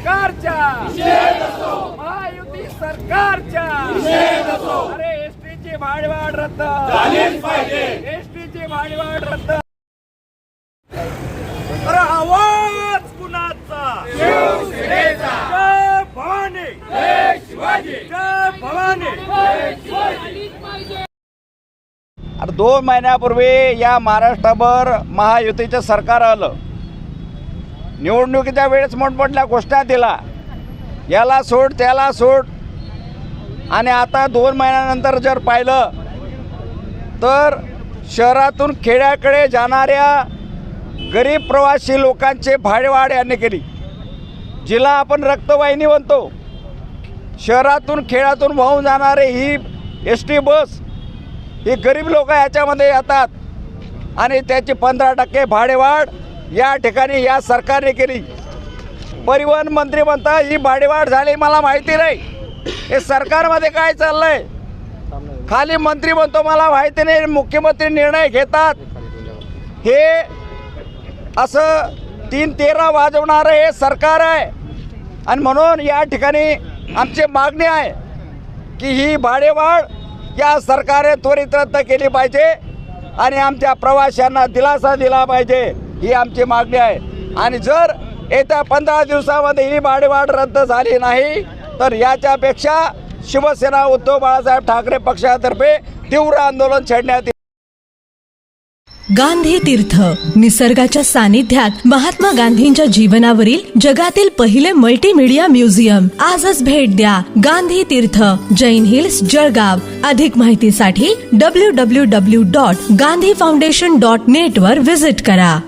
सरकारच्या. महायुती सरकारच्या. अरे एसटी ची भाडवाढ रद्द एसटी ची भाडवाढ रद्द. अरे आवाज कुणाचा? जय भवानी. जय भवानी. दोन महिन्यापूर्वी या महाराष्ट्राभर महायुतीचं सरकार आलं. निवडणुकीच्या वेळेस मोठमोठ्या घोषणा दिला याला सोड त्याला सोड. आणि आता दोन महिन्यानंतर जर पाहिलं तर शहरातून खेड्याकडे जाणाऱ्या गरीब प्रवासी लोकांचे भाडेवाढ यांनी केली. जिला आपण रक्तवाहिनी म्हणतो. शहरातून खेड्यातून वाहून जाणारे ही एस टी बस ही गरीब लोक याच्यामध्ये येतात. आणि त्याची पंधरा टक्के भाडेवाढ या ठिकाणी या सरकारने केली. परिवहन मंत्री म्हणता ही भाडेवाढ झाली मला माहिती नाही. हे सरकारमध्ये काय चाललंय? खाली मंत्री म्हणतो मला माहिती नाही मुख्यमंत्री निर्णय घेतात. हे असं तीन तेरा वाजवणारं हे सरकार आहे. आणि म्हणून या ठिकाणी आमची मागणी आहे की ही भाडेवाढ या सरकारने त्वरित रद्द केली पाहिजे आणि आमच्या प्रवाशांना दिलासा दिला पाहिजे. ही आमची मागणी आहे. आणि जर येत्या पंधरा दिवसामध्ये ही भाडेवाढ रद्द झाली नाही तर याच्यापेक्षा शिवसेना उद्धव बाळासाहेब ठाकरे पक्षातर्फे तीव्र आंदोलन छेडण्यात येईल. गांधी तीर्थ निसर्गाच्या सानिध्यात महात्मा गांधींच्या जीवनावरील जगातील पहिले मल्टीमीडिया म्युझियम आजच भेट द्या गांधी तीर्थ जैन हिल्स जळगाव. अधिक माहितीसाठी W W W dot Gandhi foundation dot net वर विजिट करा.